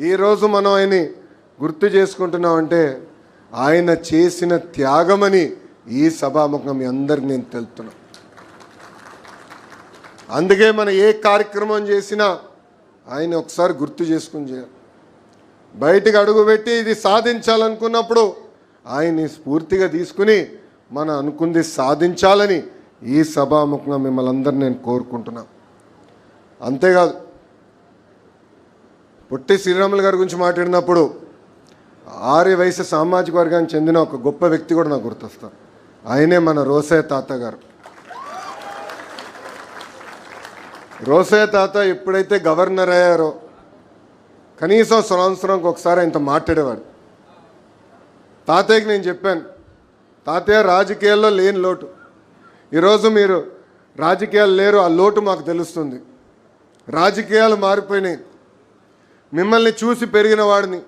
ఈరోజు మనం ఆయన్ని గుర్తు చేసుకుంటున్నామంటే ఆయన చేసిన త్యాగమని ఈ సభాముఖం మీ అందరికి నేను తెలుపుతున్నా. అందుకే మనం ఏ కార్యక్రమం చేసినా ఆయన ఒకసారి గుర్తు చేసుకుని చేయాలి. బయటికి అడుగుపెట్టి ఇది సాధించాలనుకున్నప్పుడు ఆయన్ని స్ఫూర్తిగా తీసుకుని మనం అనుకుంది సాధించాలని ఈ సభాముఖంగా మిమ్మల్ని అందరిని నేను కోరుకుంటున్నా. అంతేకాదు పొట్టి శ్రీరాములు గారి గురించి మాట్లాడినప్పుడు ఆర్య వయసు సామాజిక వర్గానికి చెందిన ఒక గొప్ప వ్యక్తి కూడా నాకు గుర్తొస్తారు ఆయనే మన రోసయ్య తాత గారు. రోసయ్య తాత ఎప్పుడైతే గవర్నర్ అయ్యారో కనీసం సంవత్సరంకి ఒకసారి ఆయనతో మాట్లాడేవాడు. తాతయ్యకి నేను చెప్పాను తాతయ్య రాజకీయాల్లో లేని లోటు. ఈరోజు మీరు రాజకీయాలు లేరు ఆ లోటు మాకు తెలుస్తుంది. రాజకీయాలు మారిపోయినాయి. మిమ్మల్ని చూసి పెరిగిన వాడిని.